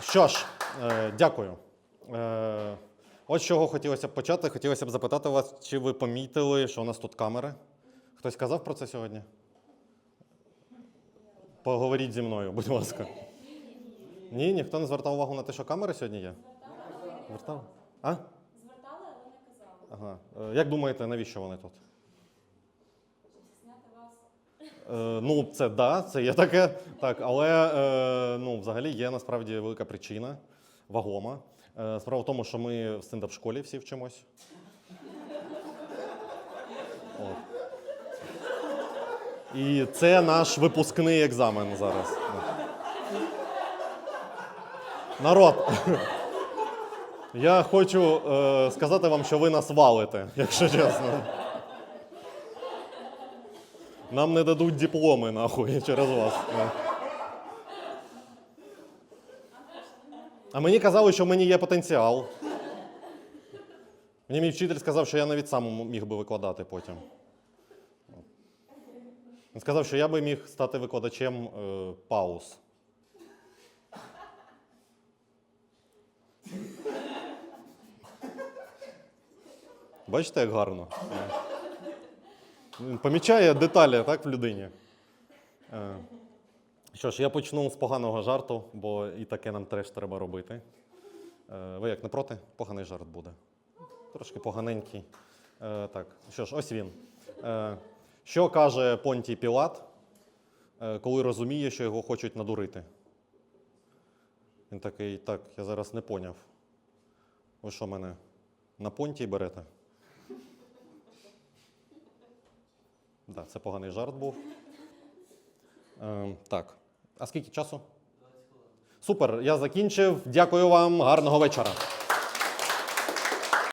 Що ж, е, дякую. Е, з чого хотілося б почати. Хотілося б запитати вас, чи ви помітили, що у нас тут камери? Хтось казав про це сьогодні? Поговоріть зі мною, будь ласка. Ні, ніхто не звертав увагу на те, що камери сьогодні є? Звертав? А? Звертали, але не казали. Ага. Е, Як думаєте, навіщо вони тут? Е, ну, це да, це є таке. Так, але е, ну, взагалі є насправді велика причина, вагома. Е, справа в тому, що ми в стендап-школі всі вчимось. От. І це наш випускний екзамен зараз. Народ. Я хочу е, сказати вам, що ви нас валите, якщо чесно. Нам не дадуть дипломи, нахуй, через вас. А мені казали, що в мені є потенціал. Мені мій вчитель сказав, що я навіть сам міг би викладати потім. Він сказав, що я би міг стати викладачем е, пауз. Бачите, як гарно? Він Помічає деталі так, в людині. Е, Що ж, я почну з поганого жарту, бо і таке нам теж треба робити. Е, Ви як не проти? Поганий жарт буде. Трошки поганенький. Е, Так, що ж, ось він. Що каже Понтій Пілат, коли розуміє, що його хочуть надурити? Він такий, так, я зараз не поняв. Ви що мене на понтій берете? Да, це поганий жарт був. Е, так. А скільки часу? 20 хвилин. Супер, я закінчив. Дякую вам, гарного вечора.